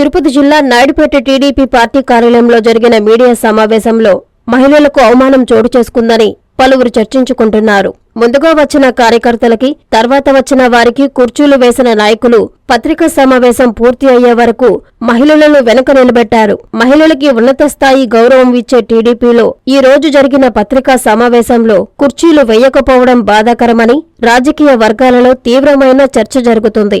తిరుపతి జిల్లా Naidupeta TDP party కార్యాలయంలో జరిగిన మీడియా సమావేశంలో మహిళలకు అవమానం చోటు చేసుకుందని పలువురు చర్చించుకుంటున్నారు. ముందుగా వచ్చిన కార్యకర్తలకి తర్వాత వచ్చిన వారికి కుర్చీలు వేసిన నాయకులు పత్రికా సమావేశం పూర్తి అయ్యే వరకు మహిళలను వెనక నిలబెట్టారు. మహిళలకి ఉన్నత స్థాయి గౌరవం ఇచ్చే టీడీపీలో ఈ రోజు జరిగిన పత్రికా సమావేశంలో కుర్చీలు వేయకపోవడం బాధాకరమని రాజకీయ వర్గాలలో తీవ్రమైన చర్చ జరుగుతుంది.